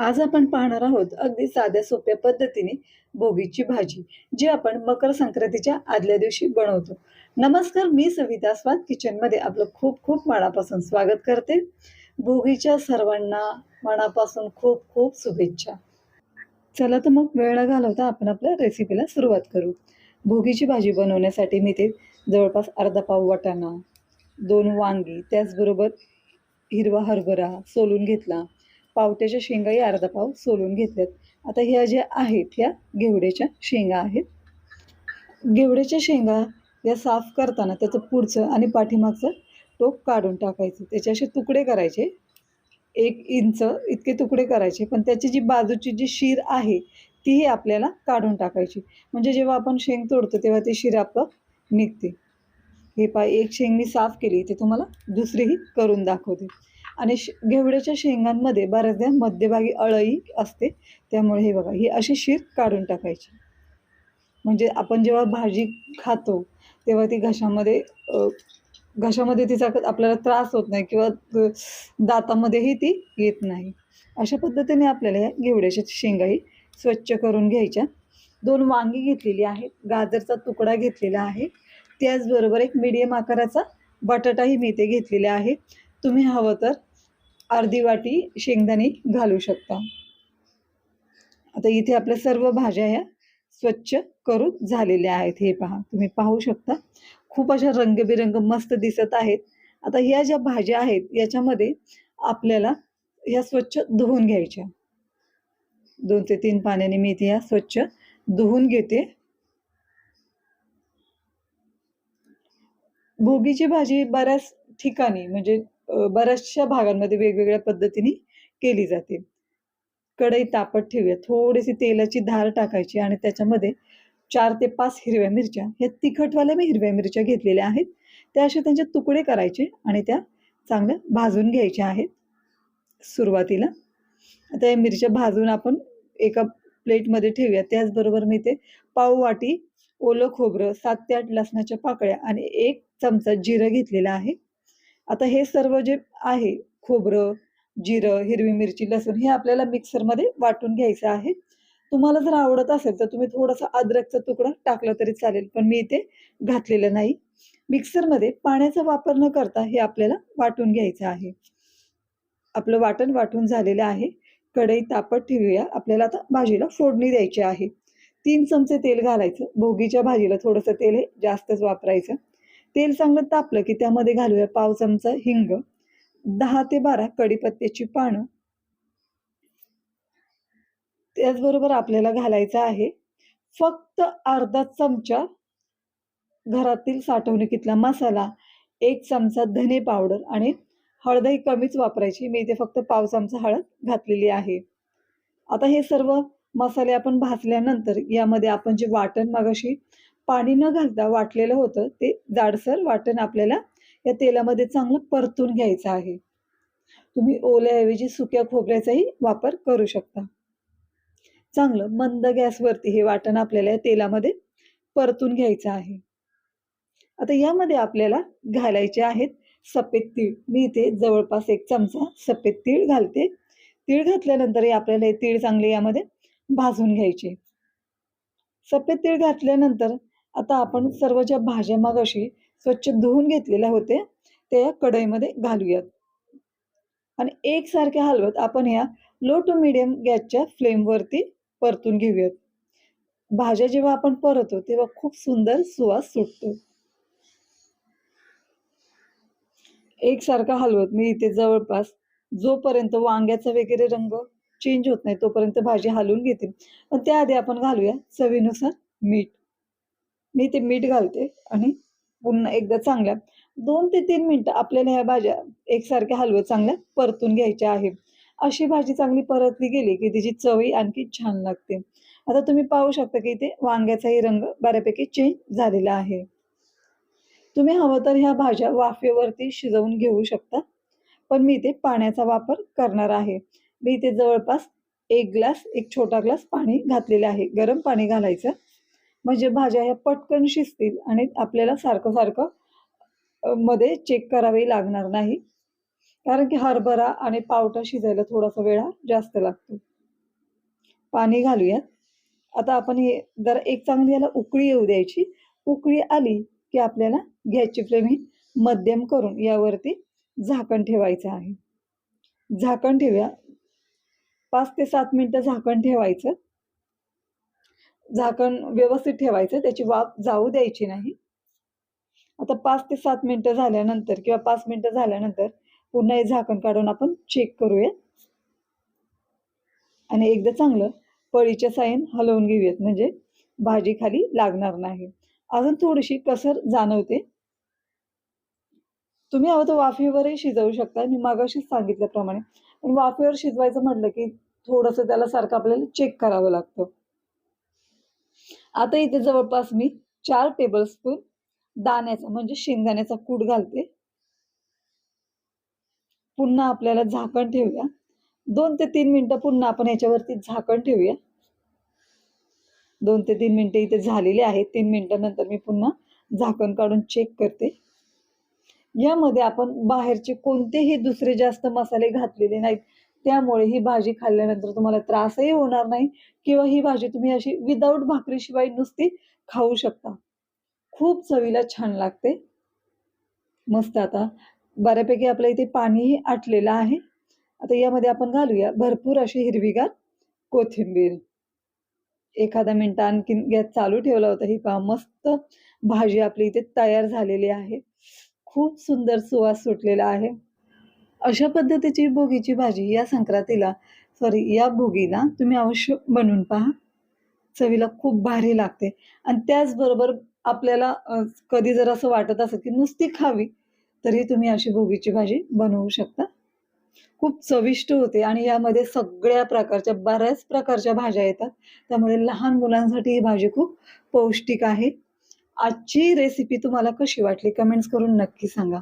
आज आपण पाहणार आहोत अगदी साध्या सोप्या पद्धतीने भोगीची भाजी जी आपण मकर संक्रांतीच्या आदल्या दिवशी बनवतो. नमस्कार मी सविता स्वाद. किचनमध्ये आपलं खूप खूप मनापासून स्वागत करते. भोगीच्या सर्वांना मनापासून खूप खूप शुभेच्छा. चला तर मग वेळ न घालवता आपण आपल्या रेसिपीला सुरुवात करू. भोगीची भाजी बनवण्यासाठी मी ते जवळपास अर्धा पाव वाटाणा दोन वांगी त्याचबरोबर हिरवा हरभरा सोलून घेतला. पावट्याच्या शेंगाही अर्धा पाव सोलून घेतल्यात. आता ह्या ज्या आहेत ह्या घेवड्याच्या शेंगा आहेत. घेवड्याच्या शेंगा या साफ करताना त्याचं पुढचं आणि पाठीमागचं टोक काढून टाकायचं. त्याचे असे तुकडे करायचे. एक इंच इतके तुकडे करायचे पण त्याची जी बाजूची जी शीर आहे तीही आपल्याला काढून टाकायची. म्हणजे जेव्हा आपण शेंग तोडतो तेव्हा ती शीर आपलं निघते. हे पाय एक शेंग मी साफ केली ते तुम्हाला दुसरीही करून दाखवते. आणि श घेवड्याच्या शेंगांमध्ये बऱ्याचदा मध्यभागी अळई असते त्यामुळे हे बघा ही अशी शीर काढून टाकायची. म्हणजे आपण जेव्हा भाजी खातो तेव्हा ती घशामध्ये घशामध्ये तिचा आपल्याला त्रास होत नाही किंवा दातामध्येही ती येत नाही. अशा पद्धतीने आपल्याला या घेवड्याच्या शेंगाही स्वच्छ करून घ्यायच्या. दोन वांगी घेतलेली आहेत गाजरचा तुकडा घेतलेला आहे त्याचबरोबर एक मीडियम आकाराचा बटाटाही मी इथे घेतलेला आहे. तुम्ही हवं तर अर्धी वाटी शेंगदाणे घालू शकता. आता इथे आपल्या सर्व भाज्या ह्या स्वच्छ करून झालेल्या आहेत. हे पहा तुम्ही पाहू शकता. खूप अशा रंगबिरंग मस्त दिसत आहेत. आता ह्या ज्या भाज्या आहेत याच्यामध्ये आपल्याला ह्या स्वच्छ धुवून घ्यायच्या. दोन ते तीन पाण्याने मी इथे ह्या स्वच्छ धुवून घेते. भोगीची भाजी बऱ्याच ठिकाणी म्हणजे बऱ्याचशा भागांमध्ये वेगवेगळ्या पद्धतीने केली जाते. कढई तापत ठेवूया थोडीशी तेलाची धार टाकायची आणि त्याच्यामध्ये चार ते पाच हिरव्या मिरच्या ह्या तिखटवाल्या मी हिरव्या मिरच्या घेतलेल्या आहेत. त्या असे त्यांचे तुकडे करायचे आणि त्या चांगल्या भाजून घ्यायच्या आहेत सुरुवातीला. आता या मिरच्या भाजून आपण एका प्लेटमध्ये ठेवूया. त्याचबरोबर मी ते पाववाटी ओलं खोबरं सात ते आठ लसणाच्या पाकळ्या आणि एक चमचा जिरं घेतलेलं आहे. आता हे सर्व जे आहे खोबरं जिरं हिरवी मिरची लसूण हे आपल्याला मिक्सरमध्ये वाटून घ्यायचं आहे. तुम्हाला जर आवडत असेल तर तुम्ही थोडासा अद्रकचा तुकडा टाकला तरी चालेल पण मी इथे घातलेलं नाही. मिक्सरमध्ये पाण्याचा वापर न करता हे आपल्याला वाटून घ्यायचं आहे. आपलं वाटण वाटून झालेलं आहे. कढई तापत ठेवूया. आपल्याला आता भाजीला फोडणी द्यायची आहे. तीन चमचे तेल घालायचं. भोगीच्या भाजीला थोडंसं तेल हे जास्तच वापरायचं. तेल चांगलं तापलं की त्यामध्ये घालूया पाव चमचा हिंग दहा ते बारा कडीपत्त्याची पानं. त्याचबरोबर आपल्याला घालायचं आहे फक्त अर्धा चमचा घरातील साठवणुकीतला मसाला एक चमचा धने पावडर आणि हळदही कमीच वापरायची. मी इथे फक्त पाव चमचा हळद घातलेली आहे. आता हे सर्व मसाले आपण भाजल्यानंतर यामध्ये आपण जे वाटण मगाशी पाणी न घालता वाटलेलं होतं ते जाडसर वाटण आपल्याला या तेलामध्ये चांगलं परतून घ्यायचं आहे. तुम्ही ओल्याऐवजी सुक्या खोबऱ्याचाही वापर करू शकता. चांगलं मंद गॅसवरती हे वाटण आपल्याला या तेलामध्ये परतून घ्यायचं आहे. आता यामध्ये आपल्याला घालायचे आहेत सफेद तीळ. मी इथे जवळपास एक चमचा सफेद तीळ घालते. तीळ घातल्यानंतर हे आपल्याला हे तीळ चांगले यामध्ये भाजून घ्यायचे. सफेद तीळ घातल्यानंतर आता आपण सर्व ज्या भाज्या मगाशी स्वच्छ धुवून घेतलेल्या होते त्या या कढईमध्ये घालूयात. आणि एकसारख्या हलवत आपण या लो टू मिडियम गॅसच्या फ्लेमवरती परतून घेऊयात. भाज्या जेव्हा आपण परतो तेव्हा खूप सुंदर सुवास सुटतो. एकसारखा हलवत. मी इथे जवळपास जोपर्यंत वांग्याचा वगैरे रंग चेंज होत नाही तोपर्यंत भाजी हलवून घेते पण त्याआधी आपण घालूया चवीनुसार मीठ. मी ते मीठ घालते आणि पुन्हा एकदा चांगल्या दोन ते तीन मिनटं आपल्याला ह्या भाज्या एकसारख्या हलवत चांगल्या परतून घ्यायच्या आहे अशी भाजी चांगली परतली गेली की तिची चवही आणखी छान लागते. आता तुम्ही पाहू शकता की इथे वांग्याचाही रंग बऱ्यापैकी चेंज झालेला आहे. तुम्ही हवं तर ह्या भाज्या वाफेवरती शिजवून घेऊ शकता. पण मी इथे पाण्याचा वापर करणार आहे. मी इथे जवळपास एक ग्लास एक छोटा ग्लास पाणी घातलेलं आहे. गरम पाणी घालायचं. म्हणजे भाज्या ह्या पटकन शिजतील आणि आपल्याला सारखं सारखं मध्ये चेक करावे लागणार नाही. कारण की हरभरा आणि पावटा शिजायला थोडासा वेळा जास्त लागतो. पाणी घालूयात. आता आपण हे जरा एक चांगली याला उकळी येऊ द्यायची. उकळी आली की आपल्याला गॅसची फ्लेम ही मध्यम करून यावरती झाकण ठेवायचं आहे. झाकण ठेवूया. पाच ते सात मिनटं झाकण ठेवायचं. झाकण व्यवस्थित ठेवायचं त्याची वाफ जाऊ द्यायची नाही. आता पाच ते सात मिनटं झाल्यानंतर किंवा पाच मिनटं झाल्यानंतर पुन्हा हे झाकण काढून आपण चेक करूया. आणि एकदा चांगलं पळीच्या साईन हलवून घेऊयात म्हणजे भाजी खाली लागणार नाही. अजून थोडीशी कसर जाणवते. तुम्ही हवं तर वाफेवरही शिजवू शकता. मी मागाशीच सांगितल्याप्रमाणे पण वाफेवर शिजवायचं म्हटलं की थोडंसं त्याला सारखं आपल्याला चेक करावं लागतं. आता इथे जवळपास मी चार टेबलस्पून दाण्याचा म्हणजे शेंगदाण्याचा कूट घालते. पुन्हा आपल्याला झाकण ठेवूया. दोन ते तीन मिनिटं पुन्हा आपण याच्यावरती झाकण ठेवूया. दोन ते तीन मिनिटं इथे झालेली आहेत. तीन मिनिटं नंतर मी पुन्हा झाकण काढून चेक करते. यामध्ये आपण बाहेरचे कोणतेही दुसरे जास्त मसाले घातलेले नाहीत. त्यामुळे ही भाजी खाल्ल्यानंतर तुम्हाला त्रासही होणार नाही किंवा ही भाजी तुम्ही अशी विदाऊट भाकरीशिवाय नुसती खाऊ शकता. खूप चवीला छान लागते. मस्त आता बऱ्यापैकी आपल्या इथे पाणीही आटलेलं आहे. आता यामध्ये आपण घालूया भरपूर अशी हिरवीगार कोथिंबीर. एखादा मिनटं आणखीन गॅस चालू ठेवला होता ही पहा मस्त भाजी आपली इथे तयार झालेली आहे. खूप सुंदर सुवास सुटलेला आहे. अशा पद्धतीची भोगीची भाजी या संक्रांतीला सॉरी या भोगीला तुम्ही अवश्य बनवून पहा. चवीला खूप भारी लागते. आणि त्याचबरोबर आपल्याला कधी जर असं वाटत असेल की नुसती खावी तरी तुम्ही अशी भोगीची भाजी बनवू शकता. खूप चविष्ट होते आणि यामध्ये सगळ्या प्रकारच्या बऱ्याच प्रकारच्या भाज्या येतात. त्यामुळे लहान मुलांसाठी ही भाजी खूप पौष्टिक आहे. आजची रेसिपी तुम्हाला कशी वाटली कमेंट्स करून नक्की सांगा.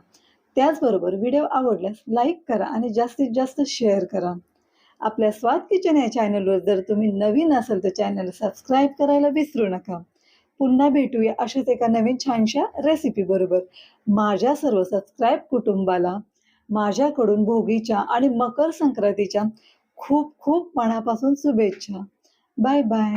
त्याचबरोबर व्हिडिओ आवडल्यास लाईक करा आणि जास्तीत जास्त शेअर करा. आपल्या स्वाद किचन या चॅनलवर जर तुम्ही नवीन असाल तर चॅनल सबस्क्राईब करायला विसरू नका. पुन्हा भेटूया अशाच एका नवीन छानशा रेसिपी बरोबर. माझ्या सर्व सबस्क्राईब कुटुंबाला माझ्याकडून भोगीच्या आणि मकर संक्रांतीच्या खूप खूप मनापासून शुभेच्छा. Bye bye